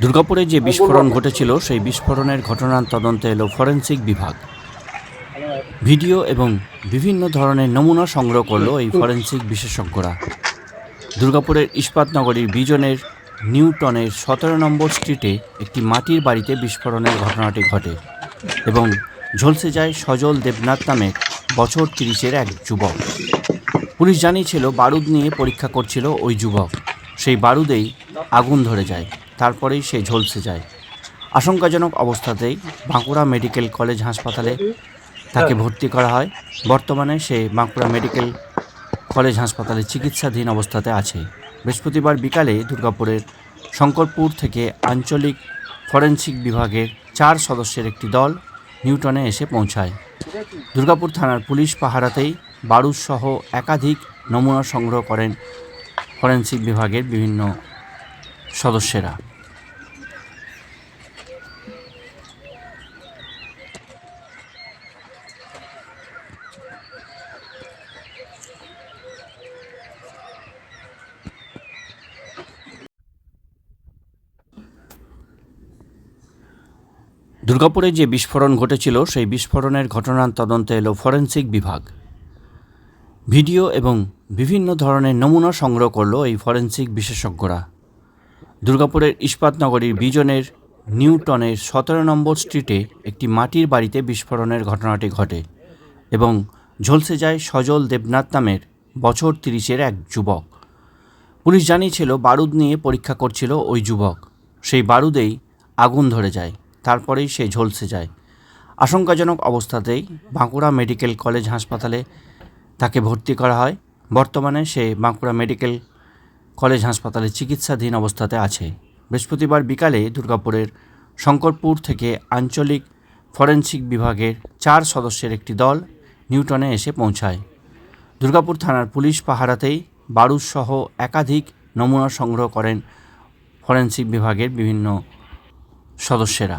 দুর্গাপুরে যে বিস্ফোরণ ঘটেছিল সেই বিস্ফোরণের ঘটনার তদন্তে এলো ফরেন্সিক বিভাগ। ভিডিও এবং বিভিন্ন ধরনের নমুনা সংগ্রহ করল এই ফরেন্সিক বিশেষজ্ঞরা। দুর্গাপুরের ইস্পাতনগরীর বিজনের নিউটনের সতেরো নম্বর স্ট্রিটে একটি মাটির বাড়িতে বিস্ফোরণের ঘটনাটি ঘটে এবং ঝলসে যায় সজল দেবনাথ নামের বছর তিরিশের এক যুবক। পুলিশ জানিয়েছিল বারুদ নিয়ে পরীক্ষা করছিল ওই যুবক। সেই বারুদেই আগুন ধরে যায়। তারপরেই সে ঝলসে যায়। আশঙ্কাজনক অবস্থাতেই বাঁকুড়া মেডিকেল কলেজ হাসপাতালে তাকে ভর্তি করা হয়। বর্তমানে সে বাঁকুড়া মেডিকেল কলেজ হাসপাতালে চিকিৎসাধীন অবস্থাতে আছে। বৃহস্পতিবার বিকালে দুর্গাপুরের শঙ্করপুর থেকে আঞ্চলিক ফরেন্সিক বিভাগের চার সদস্যের একটি দল নিউটনে এসে পৌঁছায়। দুর্গাপুর থানার পুলিশ পাহারাতেই বারুদসহ একাধিক নমুনা সংগ্রহ করেন ফরেন্সিক বিভাগের বিভিন্ন সদস্যরা। দুর্গাপুরে যে বিস্ফোরণ ঘটেছিল, সেই বিস্ফোরণের ঘটনার তদন্তে এলো ফরেন্সিক বিভাগ। ভিডিও এবং বিভিন্ন ধরনের নমুনা সংগ্রহ করল এই ফরেন্সিক বিশেষজ্ঞরা। দুর্গাপুরের ইস্পাতনগরীর বিজনের নিউটনের সতেরো নম্বর স্ট্রিটে একটি মাটির বাড়িতে বিস্ফোরণের ঘটনাটি ঘটে এবং ঝলসে যায় সজল দেবনাথ নামের বছর তিরিশের এক যুবক। পুলিশ জানিয়েছিল, বারুদ নিয়ে পরীক্ষা করছিল ওই যুবক। সেই বারুদেই আগুন ধরে যায়, তারপরেই সে ঝলসে যায়। আশঙ্কাজনক অবস্থাতেই বাঁকুড়া মেডিকেল কলেজ হাসপাতালে তাকে ভর্তি করা হয়। বর্তমানে সে বাঁকুড়া মেডিকেল কলেজ হাসপাতালে চিকিৎসাধীন অবস্থাতে আছে। বৃহস্পতিবার বিকালে দুর্গাপুরের শঙ্করপুর থেকে আঞ্চলিক ফরেন্সিক বিভাগের চার সদস্যের একটি দল নিউটনে এসে পৌঁছায়। দুর্গাপুর থানার পুলিশ পাহারাতেই বারুদসহ একাধিক নমুনা সংগ্রহ করেন ফরেন্সিক বিভাগের বিভিন্ন সদস্যরা।